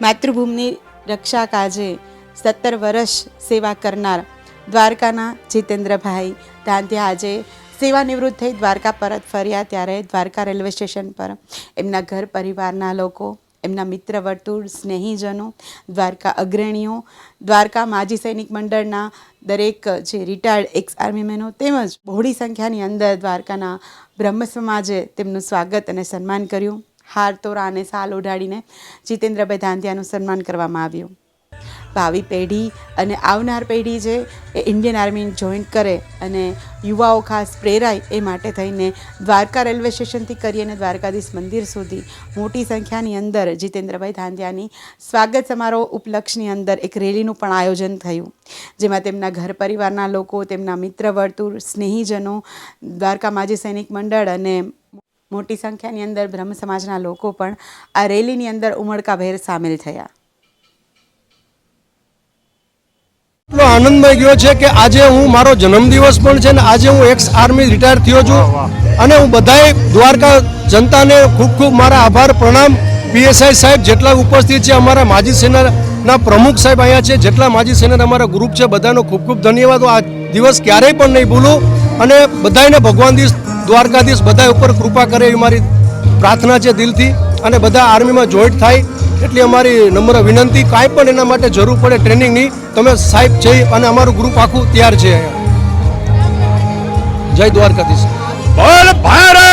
માતૃભૂમિની રક્ષા કાજે સત્તર વર્ષ સેવા કરનાર દ્વારકાના જીતેન્દ્રભાઈ ધાંધ્યા આજે સેવા નિવૃત્ત થઈ દ્વારકા પરત ફર્યા ત્યારે દ્વારકા રેલવે સ્ટેશન પર એમના ઘર પરિવારના લોકો, એમના મિત્ર વર્તુળ, સ્નેહીજનો, દ્વારકા અગ્રણીઓ, દ્વારકા માજી સૈનિક મંડળના દરેક જે રિટાયર્ડ એક્સ આર્મીમેનો તેમજ બહોળી સંખ્યાની અંદર દ્વારકાના બ્રહ્મ સમાજે તેમનું સ્વાગત અને સન્માન કર્યું. હાર તોરા અને સાલ ઓઢાડીને જીતેન્દ્રભાઈ ધાંધિયાનું સન્માન કરવામાં આવ્યું. ભાવિ પેઢી અને આવનાર પેઢી છે એ ઇન્ડિયન આર્મી જોઈન કરે અને યુવાઓ ખાસ પ્રેરાય એ માટે થઈને દ્વારકા રેલવે સ્ટેશનથી કરી અને દ્વારકાધીશ મંદિર સુધી મોટી સંખ્યાની અંદર જીતેન્દ્રભાઈ ધાંધિયાની સ્વાગત સમારોહ ઉપલક્ષની અંદર એક રેલીનું પણ આયોજન થયું. જેમાં તેમના ઘર પરિવારના લોકો, તેમના મિત્ર વર્તુળ, સ્નેહીજનો, દ્વારકા માજી સૈનિક મંડળ અને મોટી સંખ્યાની અંદર બ્રહ્મ સમાજના લોકો પણ આ રેલીની અંદર ઉમળકાભેર સામેલ થયા. એટલો આનંદમય ગયો છે કે આજે હું મારો જન્મદિવસ પણ છે ને આજે હું એક્સ આર્મી રિટાયર થયો છું. અને હું બધાય દ્વારકા જનતાને ખૂબ ખૂબ મારા આભાર, પ્રણામ. પીએસઆઈ સાહેબ જેટલા ઉપસ્થિત છે, અમારા માજી સેનાના પ્રમુખ સાહેબ અહીંયા છે, જેટલા માજી સેના અમારા ગ્રુપ છે, બધાનો ખૂબ ખૂબ ધન્યવાદ. આ દિવસ ક્યારેય પણ નહીં ભૂલું. અને બધાને ભગવાન દીશ દ્વારકાધીશ બધા ઉપર કૃપા કરે એવી મારી પ્રાર્થના છે દિલથી અને બધા આર્મીમાં જોઈન્ટ થાય એટલી અમારી નમ્ર વિનંતી. કાંઈ પણ એના માટે જરૂર પડે ટ્રેનિંગની તમે સાહેબ જઈ અને અમારું ગ્રુપ આખું તૈયાર છે જય દ્વારકાધીશ. બોલ ભારત!